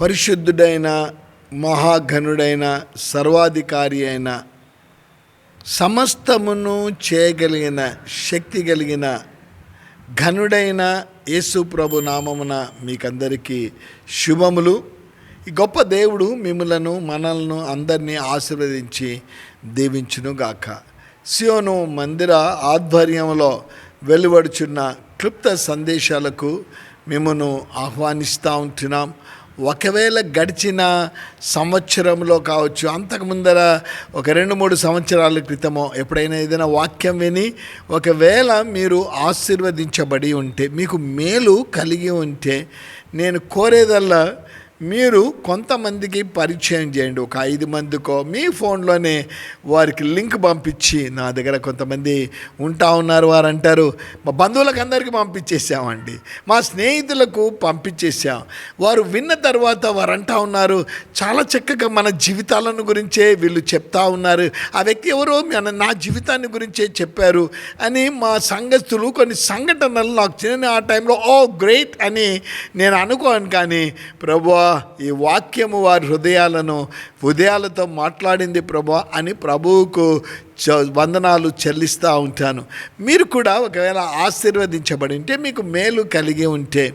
పరిశుద్ధుడైన మహాఘనుడైన సర్వాధికారి అయిన సమస్తమును చేయగలిగిన శక్తి కలిగిన ఘనుడైన యేసు ప్రభు నామమున మీకందరికీ శుభములు. ఈ గొప్ప దేవుడు మిమ్మలను మనల్ని అందరినీ ఆశీర్వదించి దీవించునుగాక. సియోను మందిర ఆధ్వర్యంలో వెలువడుచున్న క్లుప్త సందేశాలకు మిమ్మను ఆహ్వానిస్తూ ఉంటున్నాం. ఒకవేళ గడిచిన సంవత్సరంలో కావచ్చు అంతకు ముందర ఒక రెండు మూడు సంవత్సరాల క్రితమో ఎప్పుడైనా ఏదైనా వాక్యం విని ఒకవేళ మీరు ఆశీర్వదించబడి ఉంటే మీకు మేలు కలిగి ఉంటే నేను కోరేదల్లా మీరు కొంతమందికి పరిచయం చేయండి. ఒక ఐదు మందికో మీ ఫోన్లోనే వారికి లింక్ పంపించి నా దగ్గర కొంతమంది ఉంటా ఉన్నారు వారు అంటారు మా బంధువులకు అందరికీ పంపించేసామండి. మా స్నేహితులకు పంపించేసాం. వారు విన్న తర్వాత వారు అంటా ఉన్నారు. చాలా చక్కగా మన జీవితాలను గురించే వీళ్ళు చెప్తా ఉన్నారు. ఆ వ్యక్తి ఎవరో నా జీవితాన్ని గురించే చెప్పారు అని మా సంఘస్థులు కొన్ని సంఘటనలు నాకు చిన్న ఆ టైంలో ఓ గ్రేట్ అని నేను అనుకోను కానీ ప్రభు ఈ వాక్యము వారి హృదయాలను హృదయాలతో మాట్లాడింది ప్రభా అని ప్రభువుకు చ వందనాలు చెల్లిస్తూ ఉంటాను. మీరు కూడా ఒకవేళ ఆశీర్వదించబడి ఉంటే మీకు మేలు కలిగి ఉంటే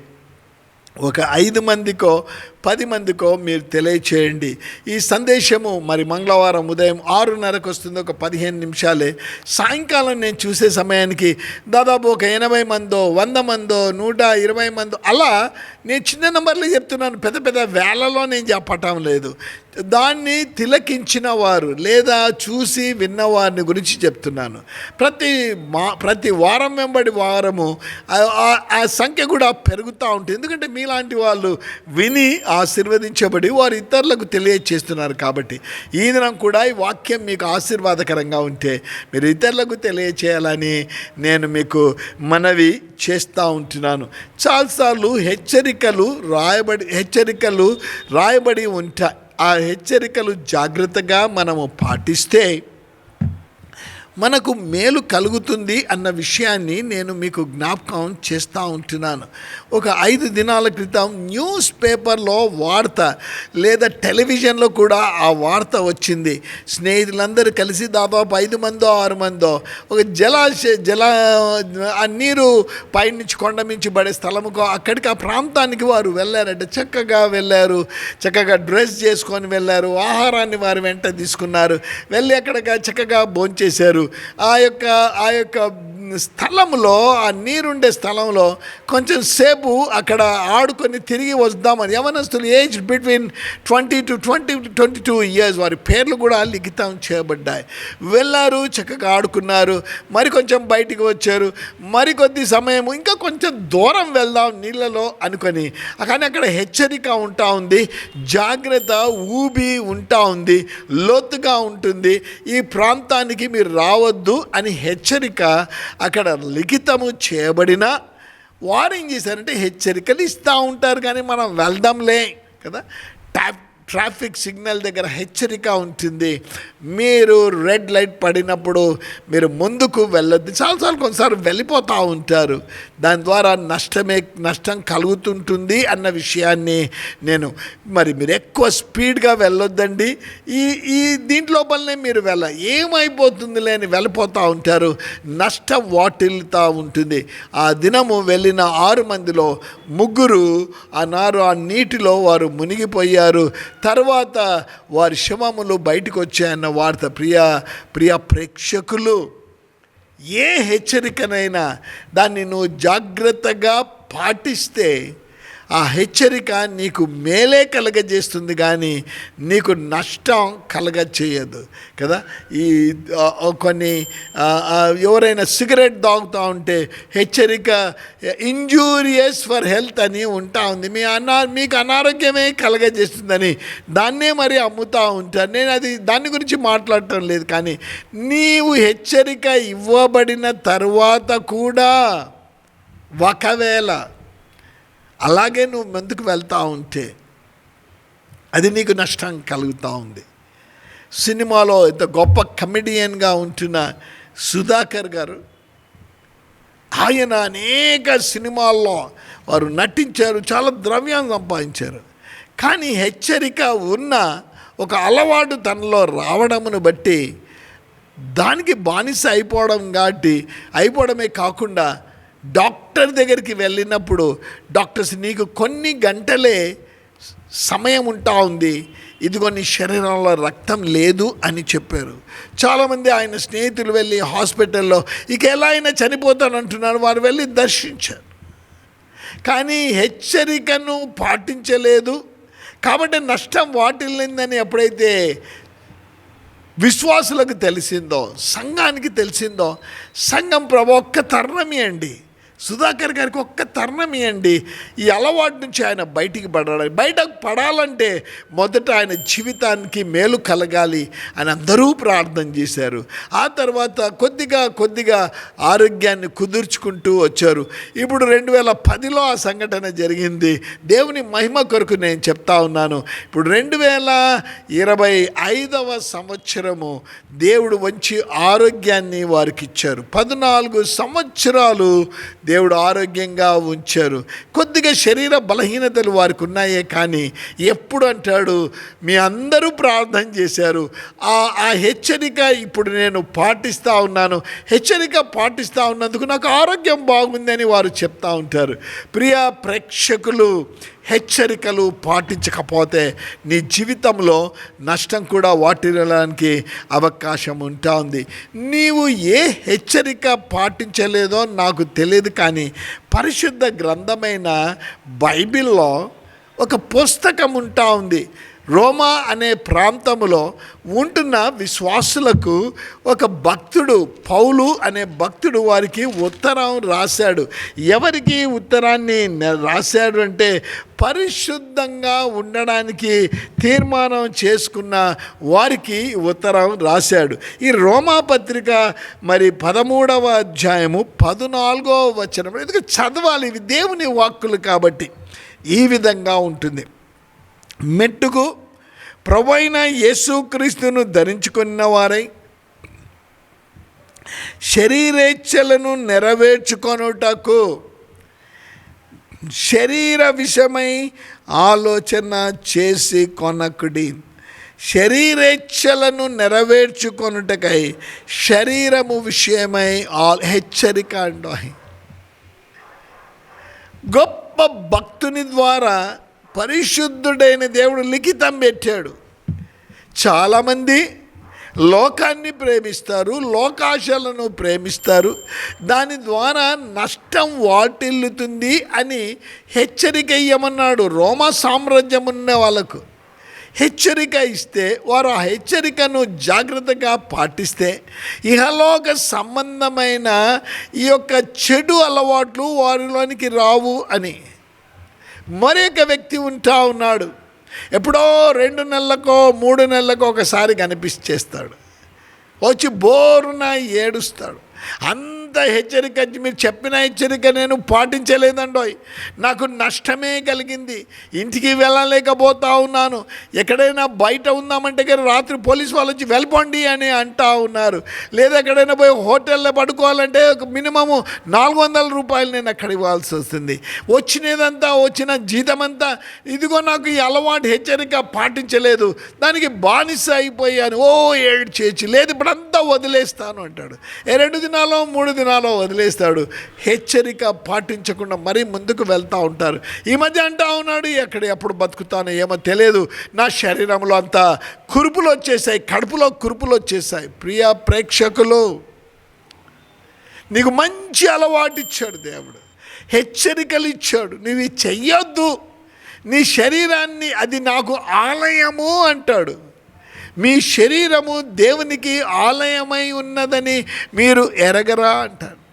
ఒక ఐదు మందికో పది మందికో మీరు తెలియచేయండి. ఈ సందేశము మరి మంగళవారం ఉదయం ఆరున్నరకు వస్తుంది. ఒక పదిహేను నిమిషాలే. సాయంకాలం నేను చూసే సమయానికి దాదాపు ఒక ఎనభై మందో వంద మందో నూట ఇరవై మందో అలా నేను చిన్న నెంబర్లు చెప్తున్నాను. పెద్ద పెద్ద వేలలో నేను చెప్పటం లేదు. దాన్ని తిలకించిన వారు లేదా చూసి విన్నవారిని గురించి చెప్తున్నాను. ప్రతి మా ప్రతి వారం వెంబడి వారము ఆ- ఆ- సంఖ్య కూడా పెరుగుతూ ఉంటుంది. ఎందుకంటే మీలాంటి వాళ్ళు విని ఆశీర్వదించబడి వారు ఇతరులకు తెలియచేస్తున్నారు కాబట్టి. ఈ దినం కూడా ఈ వాక్యం మీకు ఆశీర్వాదకరంగా ఉంటే మీరు ఇతరులకు తెలియచేయాలని నేను మీకు మనవి చేస్తూ ఉంటున్నాను. చాలాసార్లు హెచ్చరికలు రాయబడి హెచ్చరికలు రాయబడి ఉంటాయి. ఆ హెచ్చరికలు జాగ్రత్తగా మనము పాటిస్తే మనకు మేలు కలుగుతుంది అన్న విషయాన్ని నేను మీకు జ్ఞాపకం చేస్తూ ఉంటున్నాను. ఒక ఐదు దినాల క్రితం న్యూస్ పేపర్లో వార్త లేదా టెలివిజన్లో కూడా ఆ వార్త వచ్చింది. స్నేహితులందరూ కలిసి దాదాపు ఐదు మందో ఆరు మందో ఒక జలాశయ జల ఆ నీరు పైనుంచి కొండ మించి పడే స్థలముకు అక్కడికి ఆ ప్రాంతానికి వారు వెళ్ళారంటే. చక్కగా వెళ్ళారు. చక్కగా డ్రెస్ చేసుకొని వెళ్ళారు. ఆహారాన్ని వారు వెంట తీసుకున్నారు. వెళ్ళి అక్కడ చక్కగా భోంచేశారు. ఆ యొక్క ఆ యొక్క స్థలంలో ఆ నీరుండే స్థలంలో కొంచెం సేపు అక్కడ ఆడుకొని తిరిగి వద్దామని యవనస్తులు age between twenty to twenty twenty two years వారి పేర్లు కూడా లిఖితం చేయబడ్డాయి. వెళ్ళారు చక్కగా ఆడుకున్నారు మరి కొంచెం బయటికి వచ్చారు మరికొద్ది సమయం ఇంకా కొంచెం దూరం వెళ్దాం నీళ్ళలో అనుకొని కానీ అక్కడ హెచ్చరిక ఉంటా ఉంది జాగ్రత్త ఊబి ఉంటా ఉంది లోతుగా ఉంటుంది ఈ ప్రాంతానికి మీరు రావద్దు అని హెచ్చరిక అక్కడ లిఖితము చేయబడిన వారు ఏం చేశారంటే హెచ్చరికలు ఇస్తూ ఉంటారు కానీ మనం వెళ్దాంలే కదా? ట్యాప్ ట్రాఫిక్ సిగ్నల్ దగ్గర హెచ్చరిక ఉంటుంది. మీరు రెడ్ లైట్ పడినప్పుడు మీరు ముందుకు వెళ్ళొద్దు. చాలాసార్లు కొన్నిసార్లు వెళ్ళిపోతూ ఉంటారు. దాని ద్వారా నష్టమే నష్టం కలుగుతుంటుంది అన్న విషయాన్ని నేను మరి మీరు ఎక్కువ స్పీడ్గా వెళ్ళొద్దండి. ఈ ఈ దీంట్లోపలనే మీరు వెళ్ళ ఏమైపోతుంది లేని వెళ్ళిపోతూ ఉంటారు. నష్టం వాటిల్లుతూ ఉంటుంది. ఆ దినము వెళ్ళిన ఆరు మందిలో ముగ్గురు ఆనారు ఆ నీటిలో వారు మునిగిపోయారు. తర్వాత వారి శవములు బయటకు వచ్చాయన్న వార్త ప్రియ ప్రియ ప్రేక్షకులు. ఏ హెచ్చరికనైనా దాన్ని నువ్వు జాగ్రత్తగా పాటిస్తే ఆ హెచ్చరిక నీకు మేలే కలగజేస్తుంది కానీ నీకు నష్టం కలగ చేయదు కదా? ఈ కొన్ని ఎవరైనా సిగరెట్ తాగుతూ ఉంటే హెచ్చరిక ఇంజూరియస్ ఫర్ హెల్త్ అని ఉంటా ఉంది. మీ అనా మీకు అనారోగ్యమే కలగజేస్తుందని దాన్నే మరి అమ్ముతూ ఉంటారు. నేను అది దాని గురించి మాట్లాడటం లేదు కానీ నీవు హెచ్చరిక ఇవ్వబడిన తర్వాత కూడా ఒకవేళ అలాగే నువ్వు ముందుకు వెళ్తూ ఉంటే అది నీకు నష్టం కలుగుతూ ఉంది. సినిమాలో ఇంత గొప్ప కమెడియన్గా ఉంటున్న సుధాకర్ గారు ఆయన అనేక సినిమాల్లో వారు నటించారు చాలా ద్రవ్యం సంపాదించారు. కానీ హెచ్చరిక ఉన్న ఒక అలవాటు తనలో రావడమును బట్టి దానికి బానిస అయిపోవడం కాబట్టి అయిపోవడమే కాకుండా డాక్టర్ దగ్గరికి వెళ్ళినప్పుడు డాక్టర్స్ నీకు కొన్ని గంటలే సమయం ఉంటా ఉంది. ఇదిగో నీ శరీరంలో రక్తం లేదు అని చెప్పారు. చాలామంది ఆయన స్నేహితులు వెళ్ళి హాస్పిటల్లో ఇక ఎలా అయినా చనిపోతానంటున్నారు వారు వెళ్ళి దర్శించారు. కానీ హెచ్చరికను పాటించలేదు. కాబట్టి నష్టం వాటిల్లిందని ఎప్పుడైతే విశ్వాసులకు తెలిసిందో సంఘానికి తెలిసిందో సంఘం ప్రభు ఒక్క తరుణం అండి. సుధాకర్ గారికి ఒక్క తరుణం ఇవ్వండి. ఈ అలవాటు నుంచి ఆయన బయటికి పడాలి. బయటకు పడాలంటే మొదట ఆయన జీవితానికి మేలు కలగాలి అని అందరూ ప్రార్థన చేశారు. ఆ తర్వాత కొద్దిగా కొద్దిగా ఆరోగ్యాన్ని కుదుర్చుకుంటూ వచ్చారు. ఇప్పుడు రెండు వేల పదిలో ఆ సంఘటన జరిగింది. దేవుని మహిమ కొరకు నేను చెప్తా ఉన్నాను. ఇప్పుడు రెండు వేల ఇరవై ఐదవ సంవత్సరము దేవుడు మంచి ఆరోగ్యాన్ని వారికి ఇచ్చారు. పద్నాలుగు సంవత్సరాలు దేవుడు ఆరోగ్యంగా ఉంచారు. కొద్దిగా శరీర బలహీనతలు వారికి ఉన్నాయే కానీ ఎప్పుడు అంటాడు మీ అందరూ ప్రార్థన చేశారు. ఆ ఆ హెచ్చరిక ఇప్పుడు నేను పాటిస్తూ ఉన్నాను. హెచ్చరిక పాటిస్తూ ఉన్నందుకు నాకు ఆరోగ్యం బాగుందని వారు చెప్తూ ఉంటారు. ప్రియ ప్రేక్షకులు హెచ్చరికలు పాటించకపోతే నీ జీవితంలో నష్టం కూడా వాటిల్లడానికి అవకాశం ఉంటా ఉంది. నీవు ఏ హెచ్చరిక పాటించలేదో నాకు తెలియదు కానీ పరిశుద్ధ గ్రంథమైన బైబిల్లో ఒక పుస్తకం ఉంటా ఉంది. రోమా అనే ప్రాంతంలో ఉంటున్న విశ్వాసులకు ఒక భక్తుడు పౌలు అనే భక్తుడు వారికి ఉత్తరం రాశాడు. ఎవరికి ఉత్తరాన్ని రాశాడు అంటే పరిశుద్ధంగా ఉండడానికి తీర్మానం చేసుకున్న వారికి ఉత్తరం రాశాడు. ఈ రోమా పత్రిక మరి పదమూడవ అధ్యాయము పద్నాలుగో వచనం. ఎందుకంటే చదవాలి? ఇవి దేవుని వాక్కులు కాబట్టి. ఈ విధంగా ఉంటుంది. మెట్టుకు ప్రభైన యేసుక్రీస్తును ధరించుకున్న వారై శరీరేచ్ఛలను నెరవేర్చుకొనుటకు శరీర విషయమై ఆలోచన చేసి కొనకుడి. శరీరేచ్ఛలను నెరవేర్చుకొనుటకై శరీరము విషయమై ఆ హెచ్చరిక అంటాయి గొప్ప భక్తుని ద్వారా పరిశుద్ధుడైన దేవుడు లిఖితం పెట్టాడు. చాలామంది లోకాన్ని ప్రేమిస్తారు లోకాశలను ప్రేమిస్తారు దాని ద్వారా నష్టం వాటిల్లుతుంది అని హెచ్చరిక ఇయ్యమన్నాడు రోమ సామ్రాజ్యం ఉన్న వాళ్ళకు. హెచ్చరిక ఇస్తే వారు ఆ హెచ్చరికను జాగ్రత్తగా పాటిస్తే ఇహలోక సంబంధమైన ఈ యొక్క చెడు అలవాట్లు వారిలోనికి రావు అని. మరొక వ్యక్తి ఉంటా ఉన్నాడు. ఎప్పుడో రెండు నెలలకో మూడు నెలలకో ఒకసారి కనిపించేస్తాడు. వచ్చి బోరున ఏడుస్తాడు. అంత హెచ్చరిక మీరు చెప్పిన హెచ్చరిక నేను పాటించలేదండోయ్. నాకు నష్టమే కలిగింది. ఇంటికి వెళ్ళలేకపోతా ఉన్నాను. ఎక్కడైనా బయట ఉందామంటే కానీ రాత్రి పోలీస్ వాళ్ళు వచ్చి వెళ్ళిపోండి అని అంటా ఉన్నారు. లేదా ఎక్కడైనా పోయి హోటల్లో పడుకోవాలంటే ఒక మినిమము నాలుగు వందల రూపాయలు నేను అక్కడ ఇవ్వాల్సి వస్తుంది. వచ్చినదంతా వచ్చిన జీతమంతా ఇదిగో నాకు ఈ అలవాటు హెచ్చరిక పాటించలేదు. దానికి బానిస అయిపోయాను. ఓ ఏడు చేర్చి లేదు ఇప్పుడంతా వదిలేస్తాను అంటాడు. ఏ రెండు దినాలో మూడు దినాలు వదిలేస్తాడు. హెచ్చరిక పాటించకుండా మరీ ముందుకు వెళ్తూ ఉంటారు. ఈ మధ్య అంటా ఉన్నాడు ఎక్కడ ఎప్పుడు బతుకుతానో ఏమో తెలియదు. నా శరీరంలో అంతా కురుపులు వచ్చేసాయి కడుపులో కురుపులు వచ్చేసాయి. ప్రియ ప్రేక్షకులు నీకు మంచి అలవాటు ఇచ్చాడు దేవుడు. హెచ్చరికలు ఇచ్చాడు. నువ్వు చెయ్యొద్దు. నీ శరీరాన్ని అది నాకు ఆలయము అంటాడు. మీ శరీరము దేవునికి ఆలయమై ఉన్నదని మీరు ఎరగరా అంటారు.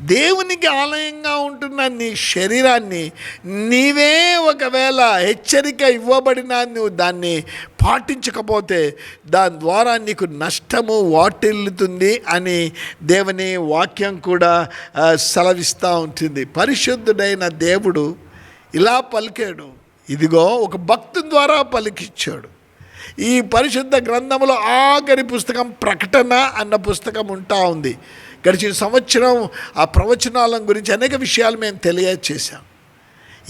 దేవునికి ఆలయంగా ఉంటున్న నీ శరీరాన్ని నీవే ఒకవేళ హెచ్చరిక ఇవ్వబడినా నువ్వు దాన్ని పాటించకపోతే దాని ద్వారా నీకు నష్టము వాటిల్లుతుంది అని దేవుని వాక్యం కూడా సెలవిస్తూ ఉంటుంది. పరిశుద్ధుడైన దేవుడు ఇలా పలికాడు. ఇదిగో ఒక భక్తు ద్వారా పలికిచ్చాడు. ఈ పరిశుద్ధ గ్రంథంలో ఆఖరి పుస్తకం ప్రకటన అన్న పుస్తకం ఉంటా ఉంది. గడిచిన సంవత్సరం ఆ ప్రవచనాల గురించి అనేక విషయాలు మేము తెలియచేశాం.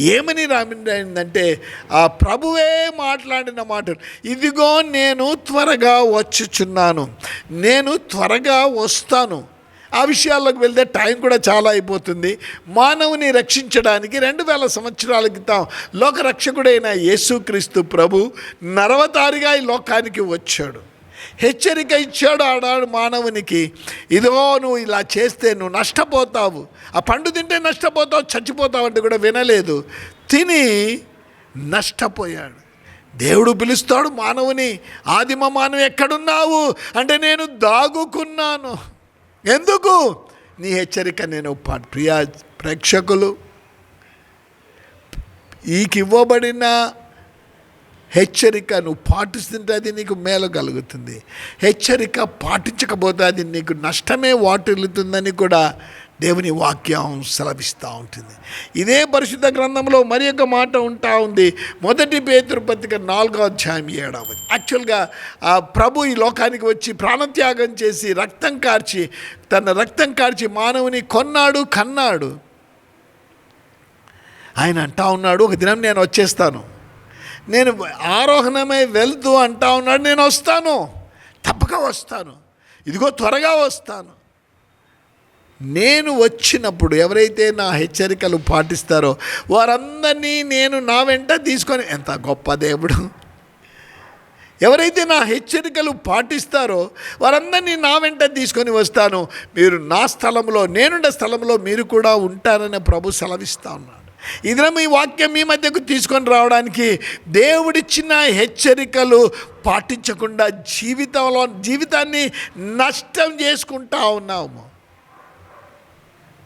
ఏమని రామిందంటే ఆ ప్రభువే మాట్లాడిన మాటలు ఇదిగో నేను త్వరగా వచ్చుచున్నాను నేను త్వరగా వస్తాను ఆ విషయాల్లోకి వెళ్తే టైం కూడా చాలా అయిపోతుంది. మానవుని రక్షించడానికి రెండు వేల సంవత్సరాల క్రితం లోకరక్షకుడైన యేసుక్రీస్తు ప్రభు నరవతారిగా ఈ లోకానికి వచ్చాడు. హెచ్చరిక ఇచ్చాడు ఆడాడు మానవునికి ఇదిగో నువ్వు ఇలా చేస్తే నువ్వు నష్టపోతావు. ఆ పండు తింటే నష్టపోతావు చచ్చిపోతావు అంటే కూడా వినలేదు. తిని నష్టపోయాడు. దేవుడు పిలుస్తాడు మానవుని ఆదిమ మానవు ఎక్కడున్నావు? అంటే నేను దాగుకున్నాను. ఎందుకు? నీ హెచ్చరిక నేను పా- ప్రియా ప్రేక్షకులు ఈకివ్వబడిన హెచ్చరిక నువ్వు పాటిస్తుంటే అది నీకు మేలు కలుగుతుంది. హెచ్చరిక పాటించకపోతే అది నీకు నష్టమే వాటిల్లుతుందని కూడా దేవుని వాక్యం సెలవిస్తూ ఉంటుంది. ఇదే పరిశుద్ధ గ్రంథంలో మరి ఒక మాట ఉంటా ఉంది. మొదటి పేతురు పత్రిక నాలుగో అధ్యాయం ఏడవది. యాక్చువల్గా ఆ ప్రభు ఈ లోకానికి వచ్చి ప్రాణత్యాగం చేసి రక్తం కార్చి తన రక్తం కార్చి మానవుని కొన్నాడు కన్నాడు. ఆయన అంటా ఉన్నాడు ఒక దినం నేను వచ్చేస్తాను. నేను ఆరోహణమై వెళ్తూ అంటా ఉన్నాడు నేను వస్తాను. తప్పక వస్తాను. ఇదిగో త్వరగా వస్తాను. నేను వచ్చినప్పుడు ఎవరైతే నా హెచ్చరికలు పాటిస్తారో వారందరినీ నేను నా వెంట తీసుకొని ఎంత గొప్ప దేవుడు. ఎవరైతే నా హెచ్చరికలు పాటిస్తారో వారందరినీ నా వెంట తీసుకొని వస్తాను. మీరు నా స్థలంలో నేనున్న స్థలంలో మీరు కూడా ఉంటారని ప్రభు సెలవిస్తా ఉన్నాడు. ఇదిన మీ వాక్యం మీ మధ్యకు తీసుకొని రావడానికి దేవుడిచ్చిన హెచ్చరికలు పాటించకుండా జీవితంలో జీవితాన్ని నష్టం చేసుకుంటా ఉన్నాము.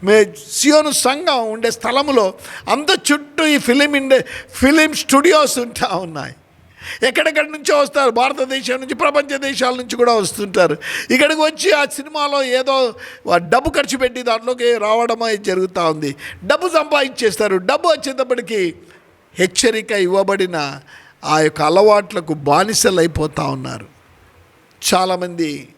మే సియోను సంఘం ఉండే స్థలంలో అంత చుట్టూ ఈ ఫిలిం ఇండే ఫిలిం స్టూడియోస్ ఉంటా ఉన్నాయి. ఎక్కడెక్కడి నుంచో వస్తారు భారతదేశం నుంచి ప్రపంచ దేశాల నుంచి కూడా వస్తుంటారు. ఇక్కడికి వచ్చి ఆ సినిమాలో ఏదో డబ్బు ఖర్చు పెట్టి దాంట్లోకి రావడం జరుగుతూ ఉంది. డబ్బు సంపాదించేస్తారు. డబ్బు వచ్చేటప్పటికి హెచ్చరిక ఇవ్వబడిన ఆ యొక్క అలవాట్లకు బానిసలు అయిపోతూ ఉన్నారు. చాలామంది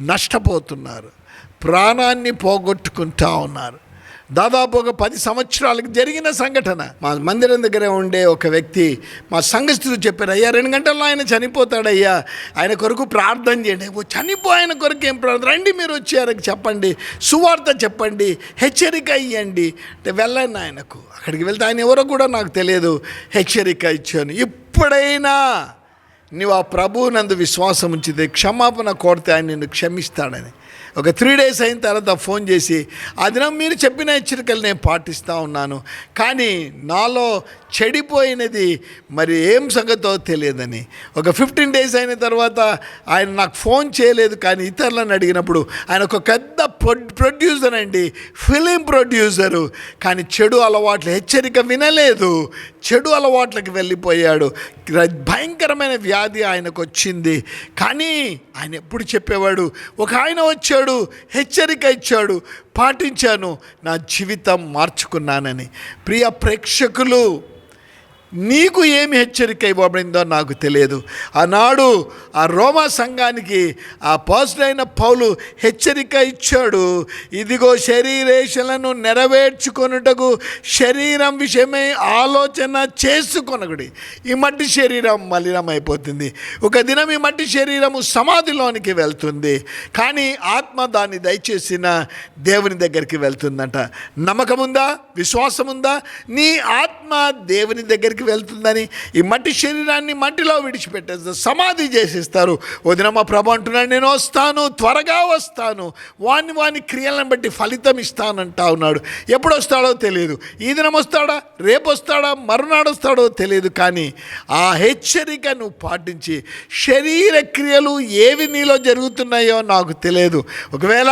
నష్టపోతున్నారు. ప్రాణాన్ని పోగొట్టుకుంటా ఉన్నారు. దాదాపు ఒక పది సంవత్సరాలకు జరిగిన సంఘటన. మా మందిరం దగ్గర ఉండే ఒక వ్యక్తి మా సంఘస్థులు చెప్పారు అయ్యా రెండు గంటల్లో ఆయన చనిపోతాడయ్యా. ఆయన కొరకు ప్రార్థన చేయండి. ఓ చనిపో ఆయన కొరకు ఏం ప్రార్థన? రండి మీరు వచ్చి ఆయనకు చెప్పండి. సువార్త చెప్పండి. హెచ్చరిక ఇవ్వండి అంటే వెళ్ళండి ఆయనకు. అక్కడికి వెళ్తే ఆయన ఎవరో కూడా నాకు తెలియదు. హెచ్చరిక ఇచ్చాను. ఇప్పుడైనా నువ్వు ఆ ప్రభువునందు విశ్వాసం ఉంచితే క్షమాపణ కోరితే ఆయన నిన్ను క్షమిస్తాడని. ఒక త్రీ డేస్ అయిన తర్వాత ఫోన్ చేసి ఆ దినం మీరు చెప్పిన హెచ్చరికలు నేను పాటిస్తూ ఉన్నాను. కానీ నాలో చెడిపోయినది మరి ఏం సంగతో తెలియదని. ఒక ఫిఫ్టీన్ డేస్ అయిన తర్వాత ఆయన నాకు ఫోన్ చేయలేదు కానీ ఇతరులను అడిగినప్పుడు ఆయన ఒక పెద్ద ప్రొడ్యూసర్ అండి ఫిలిం ప్రొడ్యూసరు కానీ చెడు అలవాట్లు హెచ్చరిక వినలేదు. చెడు అలవాట్లకు వెళ్ళిపోయాడు. భయంకరమైన వ్యాధి ఆయనకు వచ్చింది కానీ ఆయన ఎప్పుడు చెప్పేవాడు ఒక ఆయన వచ్చాడు హెచ్చరిక ఇచ్చాడు పాటించాను నా జీవితం మార్చుకున్నానని. ప్రియ ప్రేక్షకులు నీకు ఏమి హెచ్చరిక ఇవ్వబడిందో నాకు తెలియదు. ఆనాడు ఆ రోమా సంఘానికి ఆ పర్సన్ పౌలు హెచ్చరిక ఇచ్చాడు. ఇదిగో శరీరేషలను నెరవేర్చుకొనుటకు శరీరం విషయమై ఆలోచన చేసుకొనకుడి ఈ మట్టి శరీరం మలినమైపోతుంది. ఒక దినం ఈ మట్టి శరీరము సమాధిలోనికి వెళ్తుంది. కానీ ఆత్మ దాన్ని దయచేసిన దేవుని దగ్గరికి వెళ్తుందంట. నమ్మకం ఉందా నీ ఆత్మ దేవుని దగ్గరికి వెళ్తుందని ఈ మట్టి శరీరాన్ని మట్టిలో విడిచిపెట్టేస్తారు సమాధి చేసేస్తారు. వదిన మా ప్రభు అంటున్నాడు నేను వస్తాను త్వరగా వస్తాను. వాని వాని క్రియలను బట్టి ఫలితం ఇస్తానంటా ఉన్నాడు. ఎప్పుడు వస్తాడో తెలియదు. ఈ దినం వస్తాడా? రేపు వస్తాడా? మరునాడు వస్తాడో తెలియదు. కానీ ఆ హెచ్చరిక నువ్వు పాటించి శరీర క్రియలు ఏవి నీలో జరుగుతున్నాయో నాకు తెలియదు. ఒకవేళ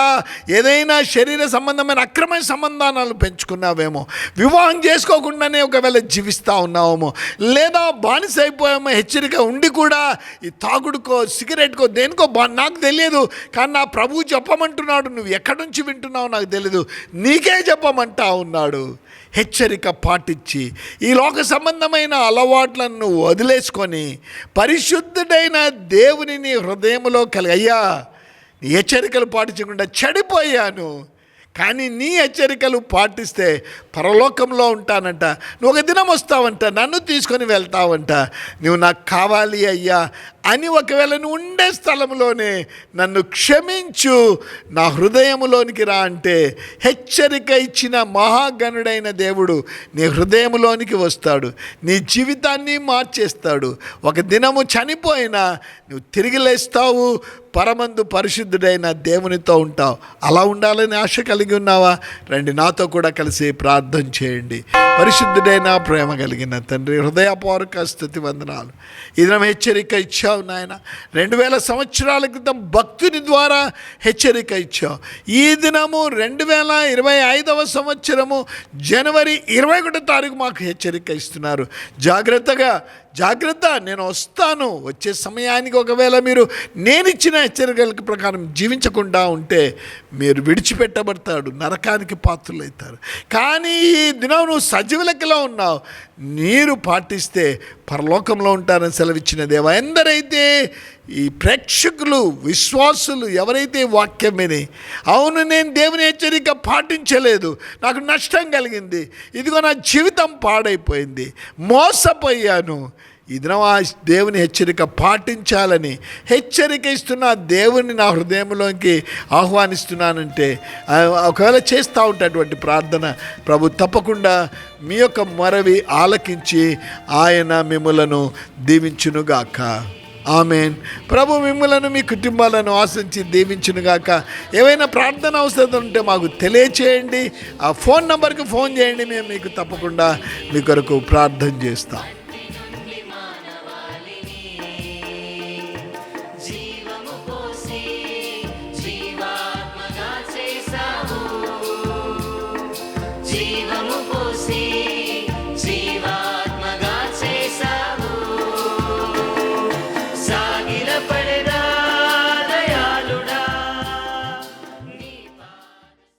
ఏదైనా శరీర సంబంధమైన అక్రమ సంబంధాలను పెంచుకున్నావేమో వివాహం చేసుకోకుండానే ఒకవేళ జీవిస్తూ ఉన్నావేమో లేదా బానిస అయిపోయామో హెచ్చరిక ఉండి కూడా ఈ తాగుడుకో సిగరెట్కో దేనికో బా నాకు తెలియదు. కానీ నా ప్రభువు చెప్పమంటున్నాడు నువ్వు ఎక్కడి నుంచి వింటున్నావు నాకు తెలియదు నీకే చెప్పమంటా ఉన్నాడు. హెచ్చరిక పాటించి ఈ లోక సంబంధమైన అలవాట్లను వదిలేసుకొని పరిశుద్ధుడైన దేవుని నీ హృదయంలో కలిగయ్యా హెచ్చరికలు పాటించకుండా చెడిపోయాను. కానీ నీ హెచ్చరికలు పాటిస్తే పరలోకంలో ఉంటానంట. నువ్వు ఒక దినం వస్తావంట నన్ను తీసుకొని వెళ్తావంట. నువ్వు నాకు కావాలి అయ్యా అని ఒకవేళ నువ్వు ఉండే స్థలంలోనే నన్ను క్షమించు నా హృదయంలోనికి రా అంటే హెచ్చరిక ఇచ్చిన మహాగణుడైన దేవుడు నీ హృదయంలోనికి వస్తాడు నీ జీవితాన్ని మార్చేస్తాడు. ఒక దినము చనిపోయినా నువ్వు తిరిగి లేస్తావు పరమందు పరిశుద్ధుడైన దేవునితో ఉంటావు. అలా ఉండాలని ఆశ కలిగి ఉన్నావా? రండి నాతో కూడా కలిసి ప్రార్థన చేయండి. పరిశుద్ధుడైన ప్రేమ కలిగిన తండ్రి హృదయపూర్వక స్థుతి వందనాలు. ఈ దినం హెచ్చరిక ఇచ్చావు నాయన. రెండు వేల సంవత్సరాల క్రితం భక్తుని ద్వారా హెచ్చరిక ఇచ్చావు. ఈ దినము రెండు వేల ఇరవై ఐదవ సంవత్సరము జనవరి ఇరవై ఒకటో తారీఖు మాకు హెచ్చరిక ఇస్తున్నారు. జాగ్రత్తగా జాగ్రత్త నేను వస్తాను. వచ్చే సమయానికి ఒకవేళ మీరు నేను ఇచ్చిన హెచ్చరికల ప్రకారం జీవించకుండా ఉంటే మీరు విడిచిపెట్టబడతాడు నరకానికి పాత్రులవుతారు కానీ ఈ దినం నువ్వు సజీవ లెక్కలో ఉన్నావు. నీరు పాటిస్తే పరలోకంలో ఉంటారని సెలవిచ్చిన దేవ. ఎందరైతే ఈ ప్రేక్షకులు విశ్వాసులు ఎవరైతే వాక్యం విని అవును నేను దేవుని హెచ్చరిక పాటించలేదు నాకు నష్టం కలిగింది ఇదిగో నా జీవితం పాడైపోయింది మోసపోయాను ఈ దినం ఆ దేవుని హెచ్చరిక పాటించాలని హెచ్చరిక ఇస్తున్న దేవుని నా హృదయంలోకి ఆహ్వానిస్తున్నానంటే ఒకవేళ చేస్తూ ఉంటటువంటి ప్రార్థన ప్రభు తప్పకుండా మీ యొక్క మరవి ఆలకించి ఆయన మిమ్మలను దీవించునుగాక. ఆమెన్. ప్రభు మిమ్మలను మీ కుటుంబాలను ఆశించి దీవించునుగాక. ఏవైనా ప్రార్థన అవసరం ఉంటే మాకు తెలియచేయండి. ఆ ఫోన్ నంబర్కి ఫోన్ చేయండి మేము మీకు తప్పకుండా మీ కొరకు ప్రార్థన చేస్తాం.